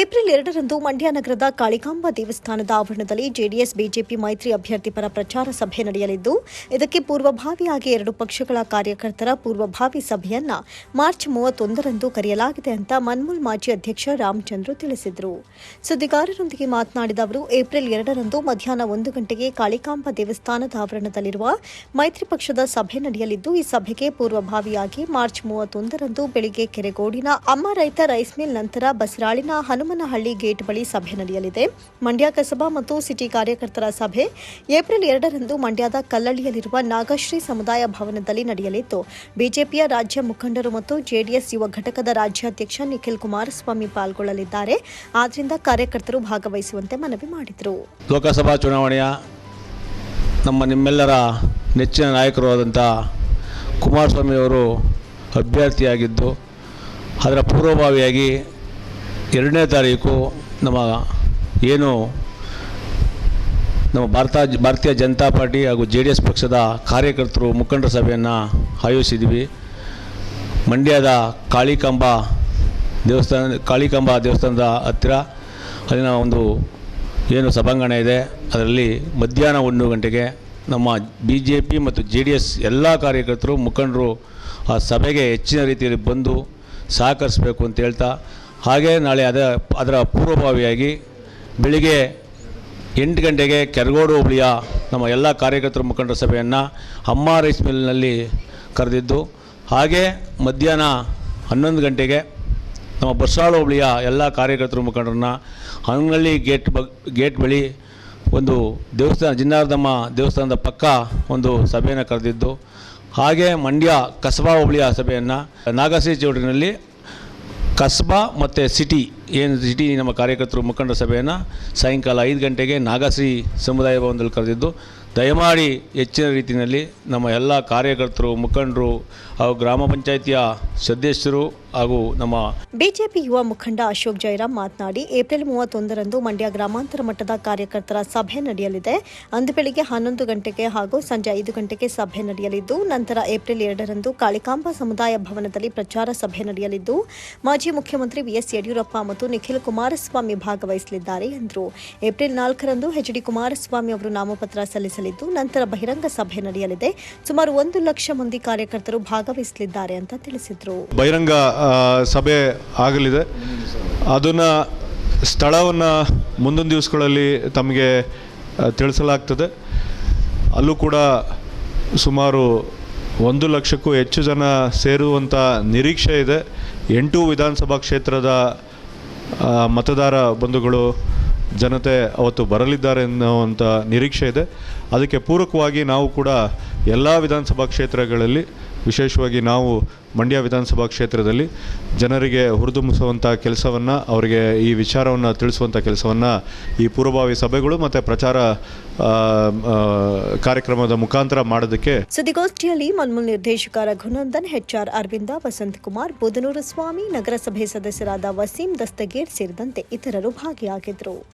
April ಎರಡರಂದು ಮಂಡ್ಯ ನಗರದ ಕಾಳಿಕಾಂಬ ದೇವಸ್ಥಾನದ ಆವರಣದಲ್ಲಿ ಜೆಡಿಎಸ್, ಬಿಜೆಪಿ ಮೈತ್ರಿ ಅಭ್ಯರ್ಥಿ ಪರ ಪ್ರಚಾರ ಸಭೆ ನಡೆಯಲಿದ್ದು, ಇದಕ್ಕೆ ಪೂರ್ವಭಾವಿಯಾಗಿ ಎರಡು ಪಕ್ಷಗಳ ಕಾರ್ಯಕರ್ತರ ಪೂರ್ವಭಾವಿ ಸಭೆಯನ್ನ ಮಾರ್ಚ್ ಮೂವತ್ತೊಂದರಂದು ಕರೆಯಲಾಗಿದೆ ಅಂತ ಮನ್ಮೂಲ್ ಮಾಜಿ ಅಧ್ಯಕ್ಷ ರಾಮಚಂದ್ರ ತಿಳಿಸಿದರು. ಸುದ್ದಿಗಾರರೊಂದಿಗೆ ಮಾತನಾಡಿದ ಅವರು, ಏಪ್ರಿಲ್ ಎರಡರಂದು ಮಧ್ಯಾಹ್ನ ಒಂದು ಗಂಟೆಗೆ ಕಾಳಿಕಾಂಬ ದೇವಸ್ಥಾನದ ಆವರಣದಲ್ಲಿರುವ ಮೈತ್ರಿ ಪಕ್ಷದ ಸಭೆ ನಡೆಯಲಿದ್ದು, ಈ ಸಭೆಗೆ ಪೂರ್ವಭಾವಿಯಾಗಿ ಮಾರ್ಚ್ ಮೂವತ್ತೊಂದರಂದು ಬೆಳಿಗ್ಗೆ ಕೆರೆಗೋಡಿನ ಅಮ್ಮ ರೈತ ರೈಸ್ ಮಿಲ್ ನಂತರ ಬಸರಾಳಿನ ಹನುಮನಹಳ್ಳಿ ಗೇಟ್ ಬಳಿ ಸಭೆ ನಡೆಯಲಿದೆ. ಮಂಡ್ಯ ಕಸಬಾ ಮತ್ತು ಸಿಟಿ ಕಾರ್ಯಕರ್ತರ ಸಭೆ. ಏಪ್ರಿಲ್ ಎರಡರಂದು ಮಂಡ್ಯದ ಕಲ್ಲಳ್ಳಿಯಲ್ಲಿರುವ ನಾಗಶ್ರೀ ಸಮುದಾಯ ಭವನದಲ್ಲಿ ನಡೆಯಲಿದ್ದು ಬಿಜೆಪಿಯ ರಾಜ್ಯ ಮುಖಂಡರು ಮತ್ತು ಜೆಡಿಎಸ್ ಯುವ ಘಟಕದ ರಾಜ್ಯಾಧ್ಯಕ್ಷ ನಿಖಿಲ್ ಕುಮಾರಸ್ವಾಮಿ ಪಾಲ್ಗೊಳ್ಳಲಿದ್ದಾರೆ. ಆದ್ದರಿಂದ ಕಾರ್ಯಕರ್ತರು ಭಾಗವಹಿಸುವಂತೆ ಮನವಿ ಮಾಡಿದರು. ಲೋಕಸಭಾ ಚುನಾವಣೆಯ ನಮ್ಮ ನಿಮ್ಮೆಲ್ಲರ ನೆಚ್ಚಿನ ನಾಯಕರು ಆದಂಥ ಕುಮಾರಸ್ವಾಮಿಯವರು ಅಭ್ಯರ್ಥಿಯಾಗಿದ್ದು, ಅದರ ಪೂರ್ವಭಾವಿಯಾಗಿ ಎರಡನೇ ತಾರೀಕು ನಮ್ಮ ಏನು ನಮ್ಮ ಭಾರತ, ಭಾರತೀಯ ಜನತಾ ಪಾರ್ಟಿ ಹಾಗೂ ಜೆ ಡಿ ಎಸ್ ಪಕ್ಷದ ಕಾರ್ಯಕರ್ತರು ಮುಖಂಡರ ಸಭೆಯನ್ನು ಆಯೋಜಿಸಿದ್ವಿ. ಮಂಡ್ಯದ ಕಾಳಿಕಾಂಬ ದೇವಸ್ಥಾನ, ಕಾಳಿಕಾಂಬ ದೇವಸ್ಥಾನದ ಹತ್ತಿರ ಅಲ್ಲಿನ ಒಂದು ಏನು ಸಭಾಂಗಣ ಇದೆ. ಅದರಲ್ಲಿ ಮಧ್ಯಾಹ್ನ ಒಂದು ಗಂಟೆಗೆ ನಮ್ಮ ಬಿ ಜೆ ಪಿ ಮತ್ತು ಜೆ ಡಿ ಎಸ್ ಎಲ್ಲ ಕಾರ್ಯಕರ್ತರು, ಮುಖಂಡರು ಆ ಸಭೆಗೆ ಹೆಚ್ಚಿನ ರೀತಿಯಲ್ಲಿ ಬಂದು ಸಹಕರಿಸಬೇಕು ಅಂತ ಹೇಳ್ತಾ ಹಾಗೆ ನಾಳೆ ಅದ, ಅದರ ಪೂರ್ವಭಾವಿಯಾಗಿ ಬೆಳಿಗ್ಗೆ ಎಂಟು ಗಂಟೆಗೆ ಕೆರಗೋಡು ಹೋಬಳಿಯ ನಮ್ಮ ಎಲ್ಲ ಕಾರ್ಯಕರ್ತರ ಮುಖಂಡರ ಸಭೆಯನ್ನು ಅಮ್ಮ ರೈಸ್ ಮಿಲ್ನಲ್ಲಿ ಕರೆದಿದ್ದು, ಹಾಗೆ ಮಧ್ಯಾಹ್ನ ಹನ್ನೊಂದು ಗಂಟೆಗೆ ನಮ್ಮ ಬಸ್ಸಾಳು ಹೋಬಳಿಯ ಎಲ್ಲ ಕಾರ್ಯಕರ್ತರ ಮುಖಂಡರನ್ನ ಹನಗಳ್ಳಿ ಗೇಟ್ ಬ ಗೇಟ್ ಬಳಿ ಒಂದು ದೇವಸ್ಥಾನ, ಜಿನ್ನಾರ್ಧಮ್ಮ ದೇವಸ್ಥಾನದ ಪಕ್ಕ ಒಂದು ಸಭೆಯನ್ನು ಕರೆದಿದ್ದು, ಹಾಗೆ ಮಂಡ್ಯ ಕಸಬಾ ಹೋಬಳಿಯ ಸಭೆಯನ್ನು ನಾಗಸಿ ಚೌಟ್ರಿನಲ್ಲಿ ಕಸ್ಬಾ ಮತ್ತು ಸಿಟಿ, ಏನು ಸಿಟಿ ನಮ್ಮ ಕಾರ್ಯಕರ್ತರು ಮುಖಂಡ ಸಭೆಯನ್ನು ಸಾಯಂಕಾಲ ಐದು ಗಂಟೆಗೆ ನಾಗಶ್ರೀ ಸಮುದಾಯ ಭವನದಲ್ಲಿ ಕರೆದಿದ್ದು ದಯಮಾಡಿ ಹೆಚ್ಚಿನ ರೀತಿಯಲ್ಲಿ ನಮ್ಮ ಎಲ್ಲ ಕಾರ್ಯಕರ್ತರು, ಮುಖಂಡರು ಹಾಗೂ ಗ್ರಾಮ ಪಂಚಾಯಿತಿಯ ಸದಸ್ಯರು ಹಾಗೂ ನಮ್ಮ ಬಿಜೆಪಿ ಯುವ ಮುಖಂಡ ಅಶೋಕ್ ಜೈರಾಮ್ ಮಾತನಾಡಿ, ಏಪ್ರಿಲ್ ಮೂವತ್ತೊಂದರಂದು ಮಂಡ್ಯ ಗ್ರಾಮಾಂತರ ಮಟ್ಟದ ಕಾರ್ಯಕರ್ತರ ಸಭೆ ನಡೆಯಲಿದೆ. ಅಂದು ಬೆಳಿಗ್ಗೆ ಹನ್ನೊಂದು ಗಂಟೆಗೆ ಹಾಗೂ ಸಂಜೆ ಐದು ಗಂಟೆಗೆ ಸಭೆ ನಡೆಯಲಿದ್ದು, ನಂತರ ಏಪ್ರಿಲ್ ಎರಡರಂದು ಕಾಳಿಕಾಂಬ ಸಮುದಾಯ ಭವನದಲ್ಲಿ ಪ್ರಚಾರ ಸಭೆ ನಡೆಯಲಿದ್ದು, ಮಾಜಿ ಮುಖ್ಯಮಂತ್ರಿ ಬಿಎಸ್ ಯಡಿಯೂರಪ್ಪ ಮತ್ತು ನಿಖಿಲ್ ಕುಮಾರಸ್ವಾಮಿ ಭಾಗವಹಿಸಲಿದ್ದಾರೆ ಎಂದರು. ಏಪ್ರಿಲ್ ನಾಲ್ಕರಂದು ಎಚ್ ಡಿ ಕುಮಾರಸ್ವಾಮಿ ಅವರು ನಾಮಪತ್ರ ಸಲ್ಲಿಸಲಿದ್ದು ನಂತರ ಬಹಿರಂಗ ಸಭೆ ನಡೆಯಲಿದೆ. ಸುಮಾರು ಒಂದು ಲಕ್ಷ ಮಂದಿ ಕಾರ್ಯಕರ್ತರು ಭಾಗವಹಿಸಲಿದ್ದಾರೆ ಅಂತ ತಿಳಿಸಿದರು. ಬಹಿರಂಗ ಸಭೆ ಆಗಲಿದೆ. ಅದನ್ನು ಸ್ಥಳವನ್ನು ಮುಂದೊಂದು ದಿವಸಗಳಲ್ಲಿ ತಮಗೆ ತಿಳಿಸಲಾಗ್ತದೆ. ಅಲ್ಲೂ ಕೂಡ ಸುಮಾರು ಒಂದು ಲಕ್ಷಕ್ಕೂ ಹೆಚ್ಚು ಜನ ಸೇರುವಂಥ ನಿರೀಕ್ಷೆ ಇದೆ. ಎಂಟು ವಿಧಾನಸಭಾ ಕ್ಷೇತ್ರದ ಮತದಾರ ಬಂಧುಗಳು ಜನತೆ ಅವತ್ತು ಬರಲಿದ್ದಾರೆ ಎನ್ನುವಂಥ ನಿರೀಕ್ಷೆ ಇದೆ. ಅದಕ್ಕೆ ಪೂರಕವಾಗಿ ನಾವು ಕೂಡ ಎಲ್ಲ ವಿಧಾನಸಭಾ ಕ್ಷೇತ್ರಗಳಲ್ಲಿ, ವಿಶೇಷವಾಗಿ ನಾವು ಮಂಡ್ಯ ವಿಧಾನಸಭಾ ಕ್ಷೇತ್ರದಲ್ಲಿ ಜನರಿಗೆ ಹುರಿದುಂಬಿಸುವಂಥ ಕೆಲಸವನ್ನು, ಅವರಿಗೆ ಈ ವಿಚಾರವನ್ನು ತಿಳಿಸುವಂಥ ಕೆಲಸವನ್ನು ಈ ಪೂರ್ವಭಾವಿ ಸಭೆಗಳು ಮತ್ತು ಪ್ರಚಾರ ಕಾರ್ಯಕ್ರಮದ ಮುಖಾಂತರ ಮಾಡೋದಕ್ಕೆ ಸುದ್ದಿಗೋಷ್ಠಿಯಲ್ಲಿ ಮನ್ಮೂಲ್ ನಿರ್ದೇಶಕ ರಘುನಂದನ್ ಎಚ್ಆರ್ ಅರವಿಂದ, ವಸಂತಕುಮಾರ್ ಬುಧನೂರು ಸ್ವಾಮಿ, ನಗರಸಭೆ ಸದಸ್ಯರಾದ ವಸೀಂ ದಸ್ತಗೀರ್ ಸೇರಿದಂತೆ ಇತರರು ಭಾಗಿಯಾಗಿದ್ದರು.